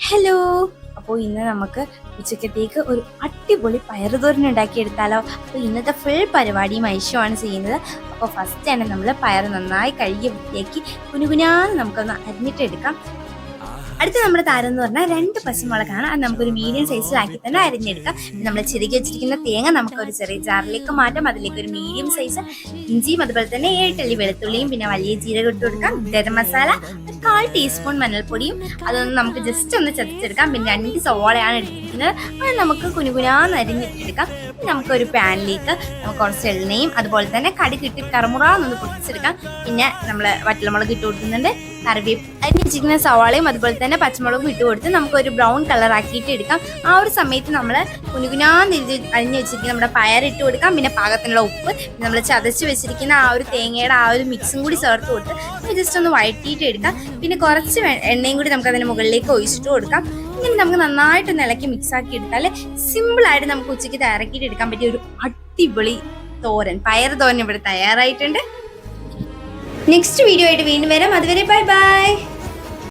Hello അപ്പോൾ ഇന്ന് നമുക്ക് ഉച്ചക്കത്തേക്ക് ഒരു അടിപൊളി പയറുതോരൻ ഉണ്ടാക്കിയെടുത്താലോ? അപ്പോൾ ഇന്നത്തെ ഫുൾ പരിപാടിയും ഐശ്വമാണ് ചെയ്യുന്നത്. അപ്പോൾ ഫസ്റ്റ് തന്നെ നമ്മൾ പയർ നന്നായി കഴുകി വൃത്തിയാക്കി കുനുകുനാന്ന് നമുക്കൊന്ന് അരിഞ്ഞിട്ടെടുക്കാം അടുത്ത നമ്മുടെ താരം എന്ന് പറഞ്ഞാൽ രണ്ട് പശുമുളകാണ് അത് നമുക്കൊരു മീഡിയം സൈസിലാക്കി തന്നെ അരിഞ്ഞെടുക്കാം. നമ്മൾ ചെറുകി വെച്ചിരിക്കുന്ന തേങ്ങ നമുക്ക് ഒരു ചെറിയ ജാറിലേക്ക് മാറ്റാം. അതിലേക്ക് ഒരു മീഡിയം സൈസ് ഇഞ്ചിയും അതുപോലെ തന്നെ ഏട്ടല്ലി വെളുത്തുള്ളിയും പിന്നെ വലിയ ജീരകം ഇട്ട് കൊടുക്കാം. ഗരം മസാല കാൽ ടീസ്പൂൺ മഞ്ഞൾപ്പൊടിയും അതൊന്ന് നമുക്ക് ജസ്റ്റ് ഒന്ന് ചതച്ചെടുക്കാം. പിന്നെ രണ്ട് സവാളയാണ് എടുത്തിരിക്കുന്നത്. അത് നമുക്ക് കുനുകുനാന്ന് അരിഞ്ഞിട്ടെടുക്കാം പിന്നെ നമുക്കൊരു പാനിലേക്ക് നമുക്ക് കുറച്ച് എണ്ണയും അതുപോലെ തന്നെ കടി കിട്ടി കറുമുറാന്നൊന്ന് പൊട്ടിച്ചെടുക്കാം. പിന്നെ നമ്മൾ വറ്റലമുളക് ഇട്ട് കൊടുക്കുന്നുണ്ട്. കറിവേപ്പ് അരിഞ്ഞിരിക്കുന്ന സവാളയും അതുപോലെ തന്നെ പച്ചമുളകും ഇട്ട് കൊടുത്ത് നമുക്കൊരു ബ്രൗൺ കളർ ആക്കിയിട്ട് എടുക്കാം. ആ ഒരു സമയത്ത് നമ്മൾ കുനുകുനാന്ന് അരിഞ്ഞു വെച്ചിരിക്കുന്ന നമ്മുടെ പയർ ഇട്ട് കൊടുക്കാം. പിന്നെ പാകത്തിനുള്ള ഉപ്പ് നമ്മൾ ചതച്ച് വെച്ചിരിക്കുന്ന ആ ഒരു തേങ്ങയുടെ ആ ഒരു മിക്സും കൂടി ചേർത്ത് കൊടുത്ത് ജസ്റ്റ് ഒന്ന് വഴറ്റിയിട്ട് എടുക്കാം. പിന്നെ കുറച്ച് എണ്ണയും കൂടി നമുക്ക് അതിന് മുകളിലേക്ക് ഒഴിച്ചിട്ട് കൊടുക്കാം. ഇങ്ങനെ നമുക്ക് നന്നായിട്ട് ഇളക്കി മിക്സ് ആക്കി എടുത്താൽ സിമ്പിൾ ആയിട്ട് നമുക്ക് ഉച്ചയ്ക്ക് തയ്യാറാക്കിയിട്ട് എടുക്കാൻ പറ്റിയ ഒരു അടിപൊളി തോരൻ. പയർ തോരൻ ഇവിടെ തയ്യാറായിട്ടുണ്ട്. നെക്സ്റ്റ് വീഡിയോ ആയിട്ട് വീണ്ടും വരാം. അതുവരെ ബൈ ബൈ